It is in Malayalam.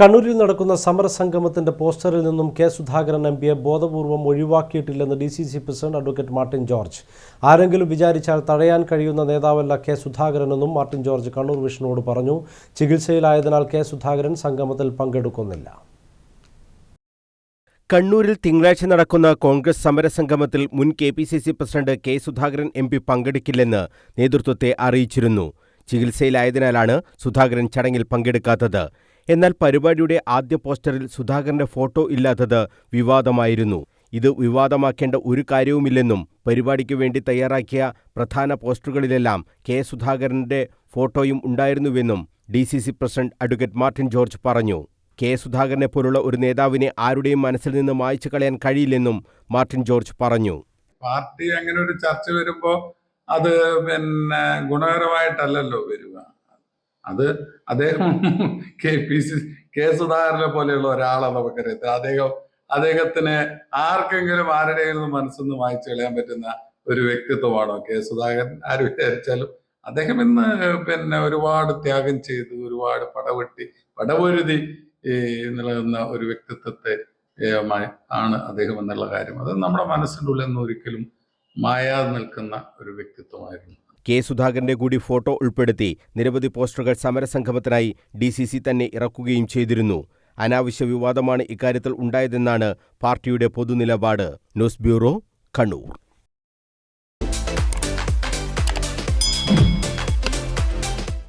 കണ്ണൂരിൽ നടക്കുന്ന സമരസംഗമത്തിന്റെ പോസ്റ്ററിൽ നിന്നും കെ സുധാകരൻ എം പിയെ ബോധപൂർവം ഒഴിവാക്കിയിട്ടില്ലെന്ന് D C C president advocate Martin George. ആരെങ്കിലും വിചാരിച്ചാൽ തടയാൻ കഴിയുന്ന നേതാവല്ല കെ സുധാകരനെന്നും മാർട്ടിൻ ജോർജ് കണ്ണൂർ വിഷ്ണുവോട് പറഞ്ഞു. ചികിത്സയിലായതിനാൽ കെ സുധാകരൻ സംഗമത്തിൽ പങ്കെടുക്കുന്നില്ല. കണ്ണൂരിൽ തിങ്കളാഴ്ച നടക്കുന്ന കോൺഗ്രസ് സമരസംഗമത്തിൽ മുൻ K P C C president K Sudhakaran M P പങ്കെടുക്കില്ലെന്ന് നേതൃത്വത്തെ അറിയിച്ചിരുന്നു. ചികിത്സയിലായതിനാലാണ് സുധാകരൻ ചടങ്ങിൽ പങ്കെടുക്കാത്തത്. എന്നാൽ പരിപാടിയുടെ ആദ്യ പോസ്റ്ററിൽ സുധാകരന്റെ ഫോട്ടോ ഇല്ലാത്തത് വിവാദമായിരുന്നു. ഇത് വിവാദമാക്കേണ്ട ഒരു കാര്യവുമില്ലെന്നും പരിപാടിക്ക് വേണ്ടി തയ്യാറാക്കിയ പ്രധാന പോസ്റ്ററുകളിലെല്ലാം കെ സുധാകരന്റെ ഫോട്ടോയും ഉണ്ടായിരുന്നുവെന്നും D C C president advocate Martin George പറഞ്ഞു. കെ സുധാകരനെ പോലുള്ള ഒരു നേതാവിനെ ആരുടെയും മനസ്സിൽ നിന്ന് മായ്ച്ചു കളയാൻ കഴിയില്ലെന്നും മാർട്ടിൻ ജോർജ് പറഞ്ഞു. പാർട്ടി അങ്ങനെ ഒരു ചർച്ച വരുമ്പോ അത് പിന്നെ ഗുണകരമായിട്ടല്ലല്ലോ വരിക. അത് അദ്ദേഹം കെ പി സി കെ സുധാകരനെ പോലെയുള്ള ഒരാളെ നമുക്കറിയാം. അദ്ദേഹം അദ്ദേഹത്തിന് ആർക്കെങ്കിലും ആരുടെയെങ്കിലും മനസ്സൊന്ന് വായിച്ചു കളയാൻ പറ്റുന്ന ഒരു വ്യക്തിത്വമാണോ? കെ സുധാകരൻ ആര് വിചാരിച്ചാലും അദ്ദേഹം ഇന്ന് പിന്നെ ഒരുപാട് ത്യാഗം ചെയ്തു ഒരുപാട് പടവെട്ടി പടപൊരുതി നിലനിന്ന ഒരു വ്യക്തിത്വത്തെ ആണ് അദ്ദേഹം എന്നുള്ള കാര്യം. അത് നമ്മുടെ മനസ്സിന്റെ ഉള്ളിൽ നിന്ന് ഒരിക്കലും മായാതെ നിൽക്കുന്ന ഒരു വ്യക്തിത്വമായിരുന്നു. കെ സുധാകരന്റെ കൂടി ഫോട്ടോ ഉൾപ്പെടുത്തി നിരവധി പോസ്റ്ററുകൾ സമരസംഗമത്തിനായി ഡി സി സി തന്നെ ഇറക്കുകയും ചെയ്തിരുന്നു. അനാവശ്യ വിവാദമാണ് ഇക്കാര്യത്തിൽ ഉണ്ടായതെന്നാണ് പാർട്ടിയുടെ പൊതുനിലപാട്. News bureau Kannur.